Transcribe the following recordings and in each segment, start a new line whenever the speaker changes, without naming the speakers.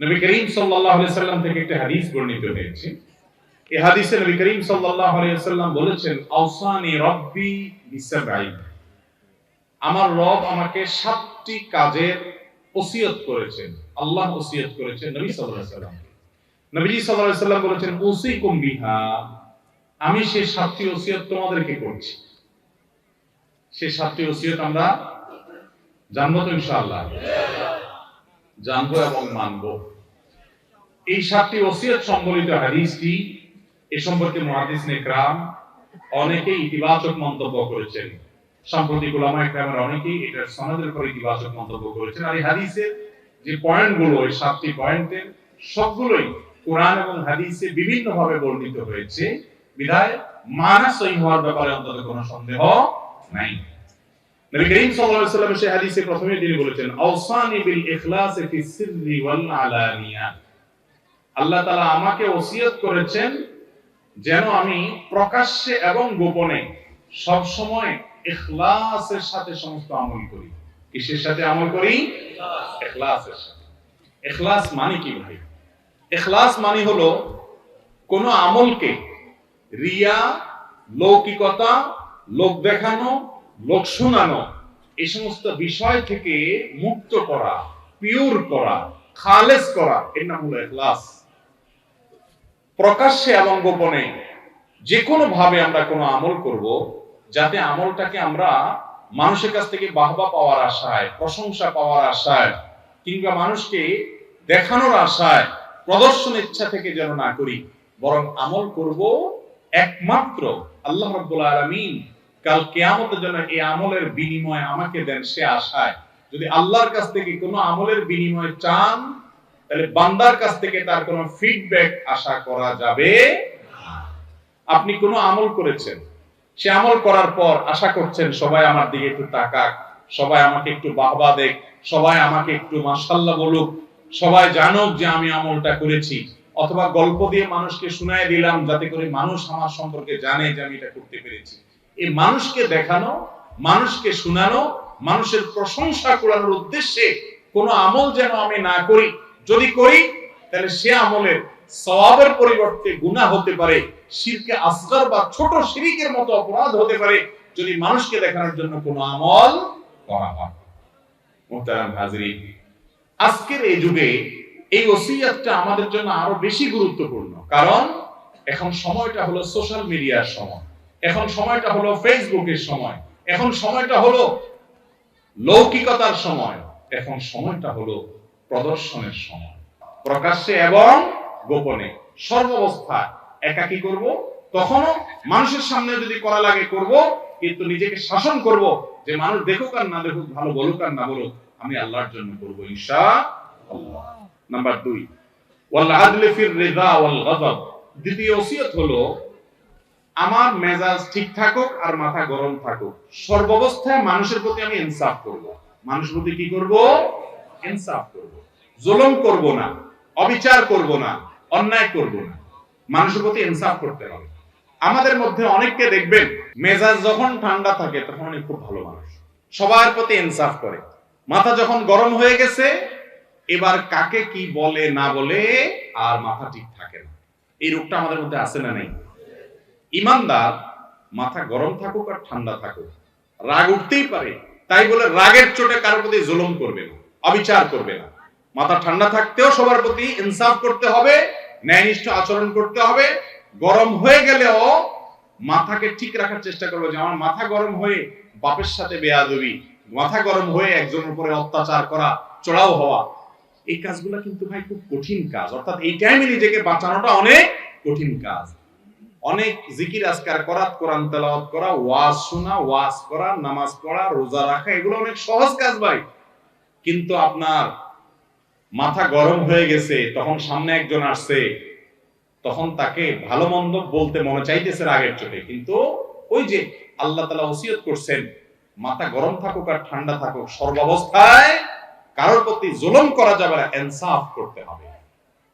নবী করিম সাল্লাল্লাহু আলাইহি সাল্লাম থেকে একটা হাদিস বর্ণিত হয়েছে। এই হাদিসে নবী করিম সাল্লাল্লাহু আলাইহি সাল্লাম বলেছেন, আওসানি রব্বি বিসাবঈ আমার রব আমাকে সাতটি কাজের ওসিয়ত করেছেন। আল্লাহ ওসিয়ত করেছেন নবী সাল্লাল্লাহু আলাইহি সাল্লাম নবীজি সাল্লাল্লাহু আলাইহি সাল্লাম বলেছেন, উসিকুম বিহা। আমি সেই সাতটি ওসিয়ত তোমাদেরকে করছি। সেই সাতটি ওসিয়ত আমরা জানব তো ইনশাআল্লাহ। জানব এবং মানবো। এই সাতটি ওসিয়ত সম্বলিত হাদিসটি এ সম্পর্কে মুহাদ্দিস নেকরাম ইতিবাচক মন্তব্য করেছেন। সাম্প্রতিক ওলামা অনেকেই এটার সনদের ইতিবাচক মন্তব্য করেছেন। আর এই হাদিসের যে পয়েন্টগুলো, এই সাতটি পয়েন্টের সবগুলোই কোরআন এবং হাদিসে বিভিন্ন ভাবে বর্ণিত হয়েছে। বিধায় মানা সহি হওয়ার ব্যাপারে অন্তত কোনো সন্দেহ নাই। নবী করিম সাল্লাল্লাহু আলাইহি সেই হাদিসে প্রথমে তিনি বলেছেন, আওসানি বিল ইখলাস ফি সিররি ওয়াল আলানিয়া আল্লাহ তাআলা আমাকে ওসিয়ত করেছেন যেন আমি প্রকাশ্যে এবং গোপনে সব সময় ইখলাসের সাথে সমস্ত আমল করি। কিসের সাথে আমল করি? ইখলাসের সাথে। ইখলাস মানে কি ভাই? ইখলাস মানে হলো কোন আমলকে রিয়া, লৌকিকতা লোক দেখানো লোক শোনানো এই সমস্ত বিষয় থেকে মুক্ত করা পিওর করা, খালেস করা, এর নাম হলো ইখলাস প্রকাশ্যে এবং গোপনে যে কোনো ভাবে আমরা কোনো আমল করব, যাতে আমলটাকে আমরা মানুষের কাছ থেকে বাহবা পাওয়ার আশায়, প্রশংসা পাওয়ার আশায়, কিংবা মানুষকে দেখানোর আশায়, প্রদর্শন ইচ্ছা থেকে যেন না করি, বরং আমল করব একমাত্র আল্লাহ রাব্বুল আলামিন। কাল কিয়ামতের জন্য এই আমলের বিনিময় আমাকে দেন সে আশায়। যদি আল্লাহর কাছ থেকে কোনো আমলের বিনিময় চান, তাহলে বান্দার কাছ থেকে তার কোনো ফিডব্যাক আশা করা যাবে আপনি কোনো আমল করেছেন, সে আমল করার পর আশা করছেন, সবাই আমার দিকে একটু তাকাক, সবাই আমাকে একটু বাহবা দেখ, সবাই আমাকে একটু মাশাল্লাহ বলুক, সবাই জানুক যে আমি আমলটা করেছি। অথবা গল্প দিয়ে মানুষকে শুনায় দিলাম, যাতে করে মানুষ আমার সম্পর্কে জানে যে আমি এটা করতে পেরেছি। এই মানুষকে দেখানো, মানুষকে শোনানো, মানুষের প্রশংসা করার উদ্দেশ্যে কোনো আমল যেন আমি না করি। যদি করি, তাহলে সে আমলের সওয়াবের পরিবর্তে গুনাহ হতে পারে, শিরকে আসগর বা ছোট শিরিকের মতো অপরাধ হতে পারে, যদি মানুষকে দেখানোর জন্য কোনো আমল করা হয়। আজকের এই যুগে এই ওসিয়াতটা আমাদের জন্য আরও বেশি গুরুত্বপূর্ণ। কারণ এখন সময়টা হলো সোশ্যাল মিডিয়ার সময়। এখন সময়টা হলো ফেসবুকের সময়। এখন সময়টা হলো লৌকিকতার সময়। এখন সময়টা হলো প্রদর্শনের সময়। প্রকাশ্যে এবং গোপনে। সর্বাবস্থায় একাকি করব, তখনও মানুষের সামনে যদি করা লাগে করব, কিন্তু নিজেকে শাসন করব যে মানুষ দেখুক আর না দেখুক, ভালো বলুক আর না বলুক, আমি আল্লাহর জন্য করব আল্লাহ নাম্বার দুই। ওয়াল আদলে ফির রিদা ওয়াল গযব। দ্বিতীয় ওসিয়ত হলো আমার মেজাজ ঠিক থাকুক আর মাথা গরম থাকুক। সর্বাবস্থায় মানুষের প্রতি আমি ইনসাফ করব। মানুষের প্রতি কি করব? ইনসাফ করব। জুলুম করব না, অবিচার করব না, অন্যায় করব না। মানুষের প্রতি ইনসাফ করতে হবে। আমাদের মধ্যে অনেককে দেখবেন, মেজাজ যখন ঠান্ডা থাকে তখন অনেক খুব ভালো মানুষ। সবার প্রতি ইনসাফ করে। মাথা যখন গরম হয়ে গেছে, এবার কাকে কি বলে না বলে আর মাথা ঠিক থাকে না। এই রোগটা আমাদের মধ্যে আছে না নেই? ইমানদার, মাথা গরম থাকুক আর ঠান্ডা থাকুক। রাগ উঠতেই পারে। তাই বলে রাগের চোটে কারোর প্রতি জুলুম করবে না, অবিচার করবে না। মাথা ঠান্ডা থাকতেও সবার প্রতি ইনসাফ করতে হবে, ন্যায়নিষ্ঠ আচরণ করতে হবে। গরম হয়ে গেলেও মাথাকে ঠিক রাখার চেষ্টা করবে যে, আমার মাথা গরম হয়ে বাপের সাথে বেয়াদবি, মাথা গরম হয়ে একজনের উপরে অত্যাচার করা চড়াও হওয়া। এই কাজগুলো কিন্তু ভাই খুব কঠিন কাজ। অর্থাৎ এই টাইমে নিজেকে বাঁচানোটা অনেক কঠিন কাজ। অনেক জিকির আজকার করা, কোরআন তেলাওয়াত করা, ওয়াজ শোনা, ওয়াজ করা, নামাজ পড়া, রোজা রাখা, এগুলো অনেক সহজ কাজ ভাই। কিন্তু আপনার মাথা গরম হয়ে গেছে, তখন সামনে একজন আসছে, তখন তাকে ভালো মন্দ বলতে মনে চাইতেছে রাগের চোটে কিন্তু ওই যে আল্লাহ তালা ওসিয়ত করছেন, মাথা গরম থাকুক আর ঠান্ডা থাকুক, সর্বাবস্থায় কারোর প্রতি জুলুম করা যাবে না ইনসাফ করতে হবে।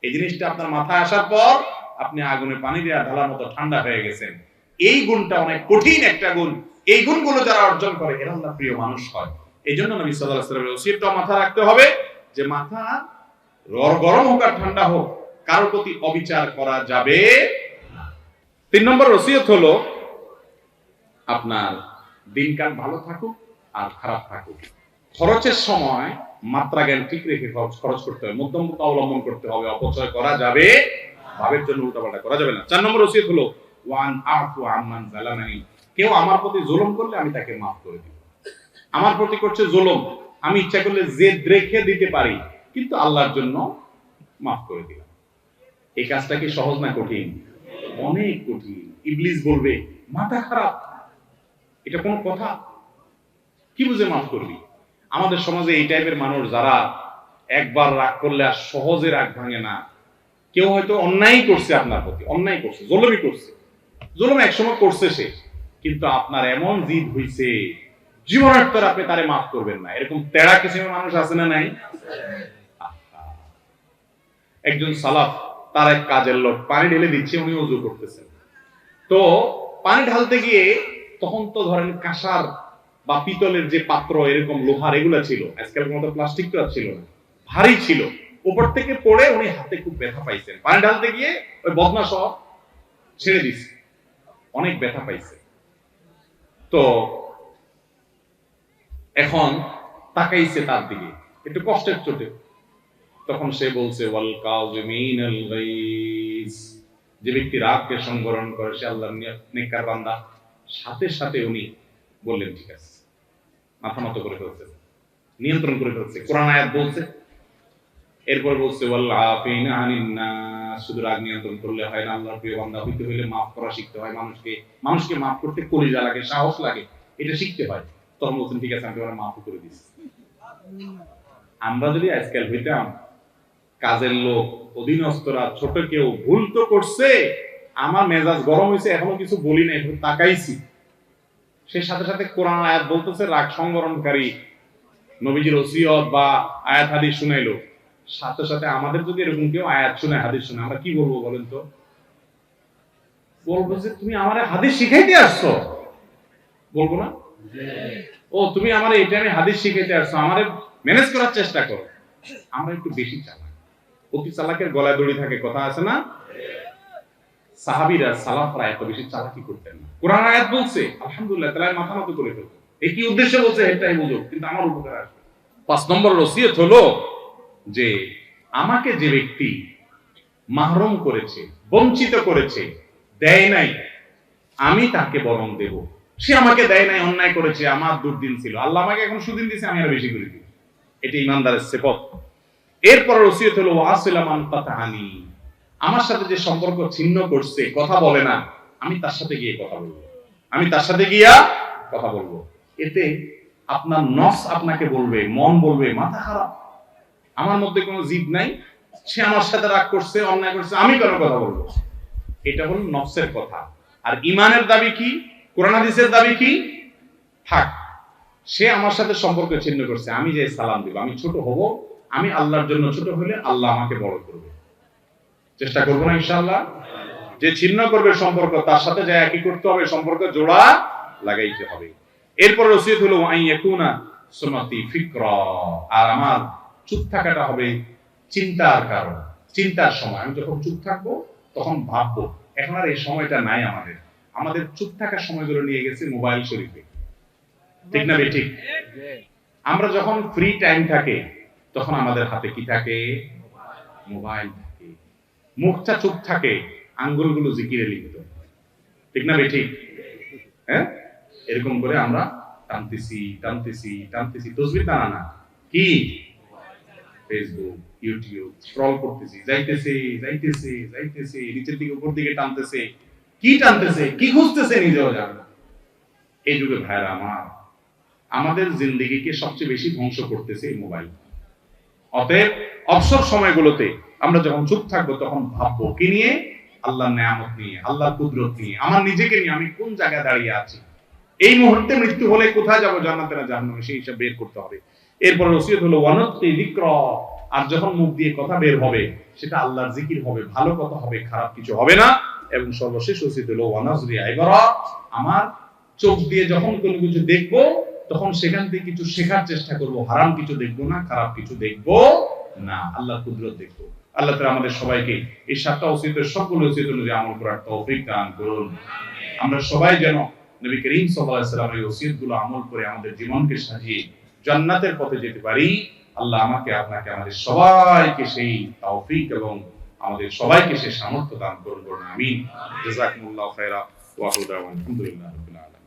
এই জিনিসটা আপনার মাথায় আসার পর আপনি আগুনে পানি দেওয়া ঢালার মতো ঠান্ডা হয়ে গেছেন। এই গুণটা অনেক কঠিন একটা গুণ। এই গুণগুলো যারা অর্জন করে, এরা আল্লাহ প্রিয় মানুষ হয়। এই জন্য নবী সাল্লাল্লাহু আলাইহি ওয়াসাল্লামের ওসিয়তটা মাথা রাখতে হবে যে মাথা গর- গরম হোক আর ঠান্ডা হোক, কারোর প্রতি অবিচার করা যাবে। তিন নম্বর ওসিয়ত হলো আপনার দিনকাল ভালো থাকুক আর খারাপ থাকুক। খরচের সময় মাত্রা জ্ঞান ঠিক রেখে খরচ করতে হবে, মধ্যমতা অবলম্বন করতে হবে, অপচয় করা যাবে ভাবের জন্য উল্টাপাল্টা করা যাবে না। চার নম্বর ওসিয়ত হলো, ওয়ান আফু আম্মান জালামানি। কেউ আমার প্রতি জুলুম করলে আমি তাকে মাফ করে দিব। আমার প্রতি করছে জুলুম। আমি ইচ্ছা করলে জেদ রেখে দিতে পারি, কিন্তু আল্লাহর জন্য মাফ করে দিলাম। এই কাজটা কি সহজ না কঠিন? অনেক কঠিন। ইবলিস বলবে, মাথা খারাপ। এটা কোনো কথা? কি বুঝে মাফ করবি? আমাদের সমাজে এই টাইপের মানুষ যারা একবার রাগ করলে আর সহজে রাগ ভাঙে না কেউ হয়তো অন্যায় করছে আপনার প্রতি, অন্যায় করছে জলমি করছে। জুলুম একসময় করছে সে, কিন্তু আপনার এমন জিদ হইছে জীবনের তোর আপনি তারে মাফ করবেন না। এরকম তেড়া কিসিমের মানুষ আছে না নাই? একজন সালাফ, তার এক কাজের লোক, পানি ঢেলে দিচ্ছে, উনি উজু করতেছেন। তো পানি ঢালতে গিয়ে তখন তো ধরেন কাঁসার বা পিতলের যে পাত্র, এরকম লোহার এগুলো ছিল। আজকাল মতো প্লাস্টিক তো ছিল না, ভারী ছিল। উপর থেকে পড়ে উনি হাতে খুব ব্যথা পাইছেন। পানি ঢালতে গিয়ে ওই বদনা সহ ছেড়ে দিছে অনেক ব্যথা পাইছে। তো এখন তাকাইছে তার দিকে। একটু কষ্টের চোটে। তখন সে বলছে যে ব্যক্তি রাগকে সংবরণ করে, সে আল্লাহর নিয়া- নেককার বান্দা। সাথে সাথে উনি বললেন, ঠিক আছে। মাথা মতো করে ফেলছে। নিয়ন্ত্রণ করে ফেলছে। কোরআন আয়াত বলছে এরপর বলছে শুধু রাগ নিয়ন্ত্রণ করলে হয় না, আল্লাহর প্রিয় বান্দা হইতে মাফ করা শিখতে হয়। মানুষকে মানুষকে মাফ করতে কলিজা লাগে, সাহস লাগে, এটা শিখতে হয়। তখন বলছেন, ঠিক আছে, আমি তোমার মাফ করে দিচ্ছি আমরা যদি আজকাল হইতাম, কাজের লোক, অধীনস্থরা, ছোট কেউ ভুল তো করছে, আমার মেজাজ গরম হয়েছে এখনও কিছু বলি নাই তাকাইছি। সে সাথে সাথে কোরআন আয়াত বলতেছে, রাগ সংবরণকারী। নবীজির ওসিয়ত বা আয়াত হাদিস শুনাইলো। সাথে সাথে আমাদের যদি এরকম কেউ আয়াত শুনে, হাদিস শুনে, আমরা কি বলব বলেন তো? বলব যে তুমি আমার হাদিস শিখাইতে আসছো। বলব না? ও, তুমি আমার এই টাইমে হাদিস শিখাইতে আসছো, আমারে ম্যানেজ করার চেষ্টা করো। আমরা একটু বেশি চালাক। অতি চালাকের গলায় দড়ি থাকে, কথা আছে না? সাহাবীরা সালাফরা এত বেশি চালাকি করতেন না। কোরআন আয়াত বলছে, আলহামদুলিল্লাহ, তাহলে মাথা মতো করে ফেলব। এই কি উদ্দেশ্যে বলছে, এটাই বুঝো, কিন্তু আমার উপকার আসবে। পাঁচ নম্বর রসিয়ত হলো যে আমাকে যে ব্যক্তি মাহরুম করেছে, বঞ্চিত করেছে, দেয় নাই, আমি তাকে বরং দেব। সে আমাকে দেয় নাই, অন্যায় করেছে, আমার দুর্দিন ছিল। আল্লাহ আমাকে এখন সুদিন দিছে, আমি আরও বেশি করে দিব। এটি ইমানদারের সেপথ এরপর রসিয়ত হলো ওয়াসিলাম আনতাহানি আমার সাথে যে সম্পর্ক ছিন্ন করছে, কথা বলে না, আমি তার সাথে গিয়ে কথা বলব। আমি তার সাথে গিয়া কথা বলব। এতে আপনার নস আপনাকে বলবে, মন বলবে, মাথা খারাপ। আমার মধ্যে কোনো জিদ নাই, সে আমার সাথে রাগ করছে, অন্যায় করছে, আমি কেন কথা বলব এটা হলো নফসের কথা। আর ইমানের দাবি কি? কোরআন হাদিসের দাবি কি? থাক, সে আমার সাথে সম্পর্ক ছিন্ন করছে, আমি যে সালাম দিব, আমি ছোট হব, আমি আল্লাহর জন্য ছোট হলে আল্লাহ আমাকে বড় করবে। চেষ্টা করব না ইনশাআল্লাহ? যে ছিন্ন করবে সম্পর্ক, তার সাথে যা একই করতে হবে, সম্পর্ক জোড়া লাগাইতে হবে। এরপর রসিদ হলো আই ইয়াকুনা সুন্নতি ফিকরা। আর আমার চুপ থাকাটা হবে চিন্তার কারণ। চিন্তার সময়, আমি যখন চুপ থাকব, তখন ভাববো, এখন আর এই সময়টা নাই আমাদের। আমাদের চুপ থাকার সময়গুলো নিয়ে গেছে মোবাইল শরীফে। ঠিক না ঠিক আমরা যখন ফ্রি টাইম থাকে, তখন আমাদের হাতে কি থাকে? মোবাইল থাকে। মুখটা চুপ থাকে, আঙ্গুলগুলো জিকিরে লিপ্ত ঠিক না ঠিক হ্যাঁ? এরকম করে আমরা টানতেছি টানতেছি টানতেছি। তসবির টানা না। কি? ফেসবুক ইউটিউব স্ক্রল করতেছি, যাইতেছে যাইতেছে যাইতেছে, নিচের দিকে উপর দিকে টানতেছে, কি টানতেছে, কি খুঁজতেছে নিজেও জানে না। এই যুগে ভাইরা আমার, আমাদের জিন্দিগিকে সবচেয়ে বেশি ধ্বংস করতেছে এই মোবাইল অতএব অবসর সময়গুলোতে আমরা যখন চুপ থাকব, তখন ভাববো, কি নিয়ে? আল্লাহর নেয়ামত নিয়ে, আল্লাহর কুদরত নিয়ে, আমার নিজেকে নিয়ে, আমি কোন জায়গায় দাঁড়িয়ে আছি? এই মুহূর্তে মৃত্যু হলে কোথায় যাব? জান্নাতে না জাহান্নামে? সেই হিসাব বের করতে হবে। এরপর ওসিয়ত হলো ওয়ানতি যিকর আর যখন মুখ দিয়ে কথা বের হবে, সেটা আল্লাহর জিকির হবে, ভালো কথা হবে, খারাপ কিছু হবে না। এবং সর্বশেষ ওসিয়ত হলো, ওয়ানাজরি আইবারা আমার চোখ দিয়ে যখন কোনো কিছু দেখব, তখন সেখান থেকে কিছু শেখার চেষ্টা করব। হারাম কিছু দেখব না, খারাপ কিছু দেখব না। আল্লাহ কুদরত দেখব। আল্লাহ তাআলা আমাদের সবাইকে এই সাতটা ওসিয়তের সবগুলো ওসিয়ত অনুযায়ী আমল করার তৌফিক দান করুন। আমরা সবাই যেন নবী করিম আলাইহি সাল্লামের এই ওসিয়তগুলো আমল করে আমাদের জীবনকে সাজিয়ে জান্নাতের পথে যেতে পারি, আল্লাহ আমাকে, আপনাকে, আমাদের সবাইকে সেই তৌফিক এবং আমাদের সবাইকে সেই সামর্থ্য দান করুন আমিন। জাযাকুমুল্লাহু খাইরা ওয়া আলহামদুলিল্লাহ